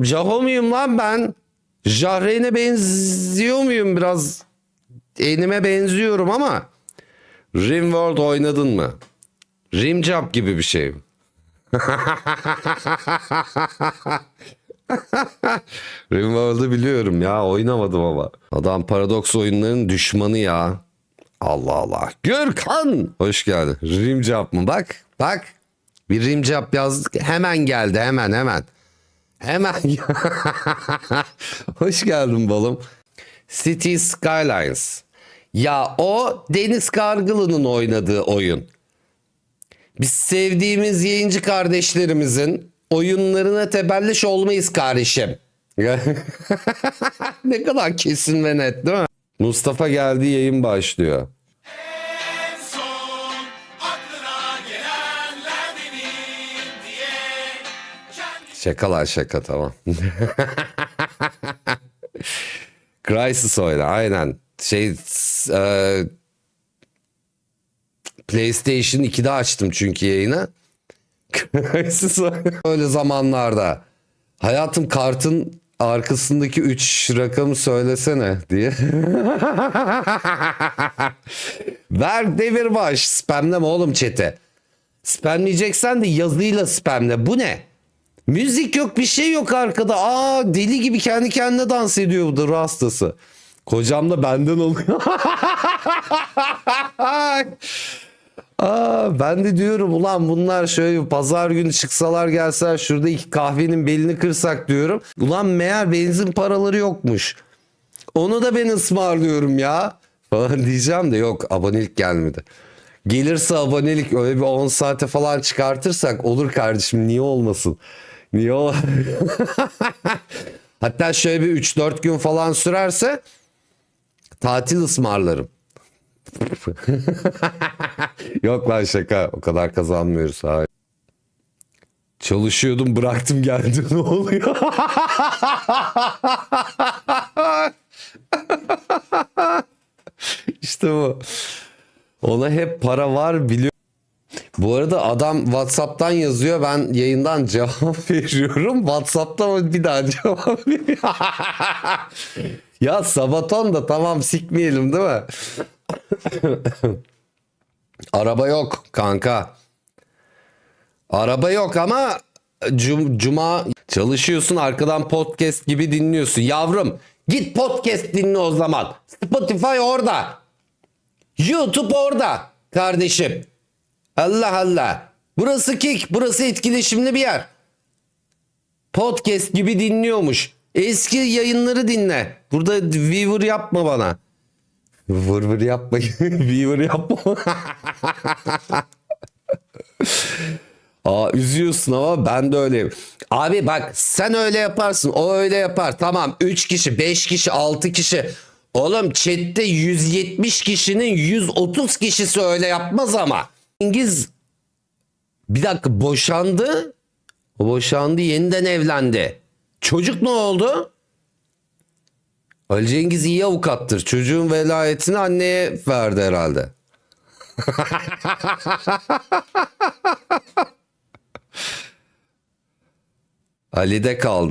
Jaho muyum lan ben? Jahreyn'e benziyor muyum biraz? Enime benziyorum ama. Rimworld oynadın mı? Rimjob gibi bir şey. Rimworld'ı biliyorum ya oynamadım ama. Adam paradoks oyunların düşmanı ya. Allah Allah. Gürkan. Hoş geldin. Rimjob mı? Bak bak. Bir Rimjob yazdık. Hemen geldi hemen hemen. Hemen. Hoş geldin balım. City Skylines. Ya o Deniz Kargılı'nın oynadığı oyun. Biz sevdiğimiz yayıncı kardeşlerimizin oyunlarına tebelleş olmayız kardeşim. ne kadar kesin ve net değil mi? Mustafa geldi yayın başlıyor. Şakalar şaka tamam. Crysis oyna aynen. Şey e, PlayStation 2'de açtım çünkü yayını. Crysis. Öyle zamanlarda. Hayatım kartın arkasındaki 3 rakamı söylesene diye. Ver devir baş. Spamleme oğlum chat'e. Spamleyeceksen de yazıyla spamle. Bu ne? Müzik yok bir şey yok arkada. Aa deli gibi kendi kendine dans ediyor bu da ruh. Kocam da benden oluyor. Aa, ben de diyorum ulan bunlar şöyle pazar günü çıksalar gelseler şurada iki kahvenin belini kırsak diyorum. Ulan meğer benzin paraları yokmuş. Onu da ben ısmarlıyorum ya. Falan diyeceğim de yok abonelik gelmedi. Gelirse abonelik öyle bir 10 saate falan çıkartırsak olur kardeşim niye olmasın? Niye ol Hatta şöyle bir 3-4 gün falan sürerse tatil ısmarlarım. Yok lan şaka o kadar kazanmıyoruz. Hayır. Çalışıyordum bıraktım geldi ne oluyor? işte bu. Ona hep para var biliyor. Bu arada adam WhatsApp'tan yazıyor ben yayından cevap veriyorum. WhatsApp'tan bir daha cevap veriyor. ya Sabaton da tamam sikmeyelim değil mi? Araba yok kanka. Araba yok ama cum- cuma çalışıyorsun arkadan podcast gibi dinliyorsun. Yavrum git podcast dinle o zaman. Spotify orada. YouTube orada kardeşim. Allah Allah. Burası kick, burası etkileşimli bir yer. Podcast gibi dinliyormuş. Eski yayınları dinle. Burada viewer yapma bana. Vır vır yapma. viewer yapma. Aa üzüyorsun ama ben de öyleyim. Abi bak sen öyle yaparsın o öyle yapar. Tamam 3 kişi 5 kişi 6 kişi. Oğlum chatte 170 kişinin 130 kişisi öyle yapmaz ama. İngiz bir dakika boşandı. O boşandı yeniden evlendi. Çocuk ne oldu? Ali Cengiz iyi avukattır. Çocuğun velayetini anneye verdi herhalde. Ali'de kaldı.